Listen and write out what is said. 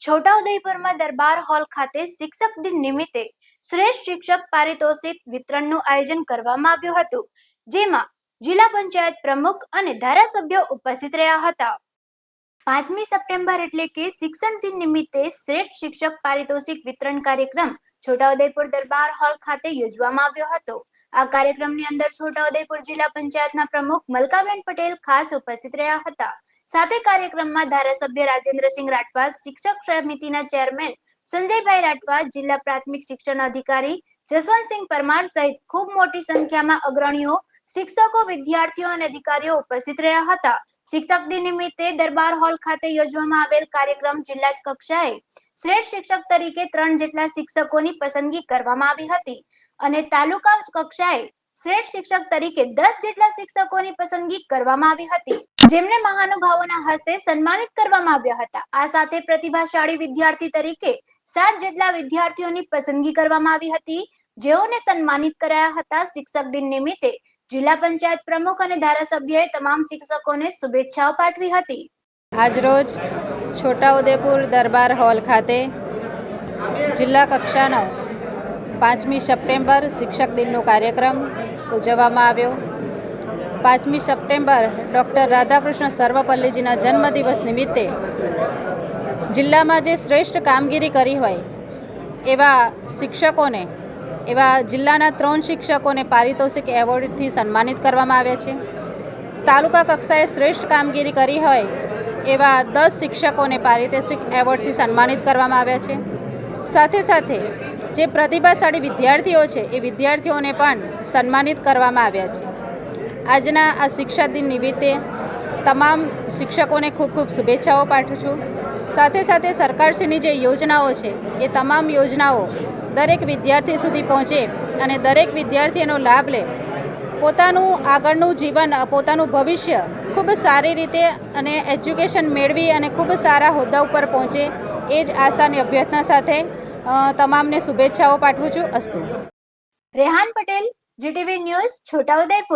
છોટાઉદેપુરમાં દરબાર hall ખાતે શિક્ષક દિન નિમિત્તે શ્રેષ્ઠ શિક્ષક પારિતોષિક વિતરણનું આયોજન કરવામાં આવ્યું હતું, જેમાં જિલ્લા પંચાયત પ્રમુખ અને ધારાસભ્યો ઉપસ્થિત રહ્યા હતા. પાંચમી સપ્ટેમ્બર એટલે કે શિક્ષણ દિન નિમિત્તે શ્રેષ્ઠ શિક્ષક પારિતોષિક વિતરણ કાર્યક્રમ છોટાઉદેપુર દરબાર હોલ ખાતે યોજવામાં આવ્યો હતો. આ કાર્યક્રમની અંદર છોટાઉદેપુર જિલ્લા પંચાયતના પ્રમુખ મલકાબેન પટેલ ખાસ ઉપસ્થિત રહ્યા હતા. સાથે કાર્યક્રમમાં ધારાસભ્ય રાજેન્દ્રસિંહ રાઠવા, શિક્ષક સમિતિના ચેરમેન સંજયભાઈ રાઠવા, જિલ્લા પ્રાથમિક શિક્ષણ અધિકારી જસવંતસિંહ પરમાર સહિત ખૂબ મોટી સંખ્યામાં અગ્રણીઓ, શિક્ષકો, વિદ્યાર્થીઓ અને અધિકારીઓ ઉપસ્થિત રહ્યા હતા. શિક્ષક દિન નિમિત્તે દરબાર હોલ ખાતે યોજવામાં આવેલ કાર્યક્રમ જિલ્લા કક્ષાએ શ્રેષ્ઠ શિક્ષક તરીકે ત્રણ જેટલા શિક્ષકોની પસંદગી કરવામાં આવી હતી અને તાલુકા કક્ષાએ શ્રેષ્ઠ શિક્ષક તરીકે દસ જેટલા શિક્ષકોની પસંદગી કરવામાં આવી હતી, જેમને મહાનુભાવોના હસ્તે સન્માનિત કરવામાં આવ્યા હતા. આ સાથે પ્રતિભાશાળી વિદ્યાર્થી તરીકે સાત જેટલા વિદ્યાર્થીઓની પસંદગી કરવામાં આવી હતી, જેઓને સન્માનિત કરાયા હતા શિક્ષક દિન નિમિત્તે. જિલ્લા પંચાયત પ્રમુખ અને ધારાસભ્યએ તમામ શિક્ષકોને શુભેચ્છાઓ પાઠવી હતી. આજરોજ છોટાઉદેપુર દરબાર હોલ ખાતે જિલ્લા કક્ષાનો પાંચમી સપ્ટેમ્બર શિક્ષક દિનનો કાર્યક્રમ ઉજવવામાં આવ્યો. પાંચમી સપ્ટેમ્બર ડૉક્ટર રાધાકૃષ્ણ સર્વપલ્લીજીના જન્મદિવસ નિમિત્તે જિલ્લામાં જે શ્રેષ્ઠ કામગીરી કરી હોય એવા શિક્ષકોને, એવા જિલ્લાના ત્રણ શિક્ષકોને પારિતોષિક એવોર્ડથી સન્માનિત કરવામાં આવ્યા છે. તાલુકા કક્ષાએ શ્રેષ્ઠ કામગીરી કરી હોય એવા દસ શિક્ષકોને પારિતોષિક એવોર્ડથી સન્માનિત કરવામાં આવ્યા છે. સાથે સાથે જે પ્રતિભાશાળી વિદ્યાર્થીઓ છે, એ વિદ્યાર્થીઓને પણ સન્માનિત કરવામાં આવ્યા છે. આજના આ શિક્ષા દિન નિમિત્તે તમામ શિક્ષકોને ખૂબ ખૂબ શુભેચ્છાઓ પાઠવું છું. સાથે સાથે સરકારશ્રીની જે યોજનાઓ છે, એ તમામ યોજનાઓ દરેક વિદ્યાર્થી સુધી પહોંચે અને દરેક વિદ્યાર્થીનો લાભ લે. પોતાનું આગળનું જીવન, પોતાનું ભવિષ્ય ખૂબ સારી રીતે અને એજ્યુકેશન મેળવી અને ખૂબ સારા હોદ્દા ઉપર પહોંચે, એ જ આશાની અભ્યર્થના સાથે તમામને શુભેચ્છાઓ પાઠવું છું. અસ્તુ. Rehan Patel GTV news Chhota Udepur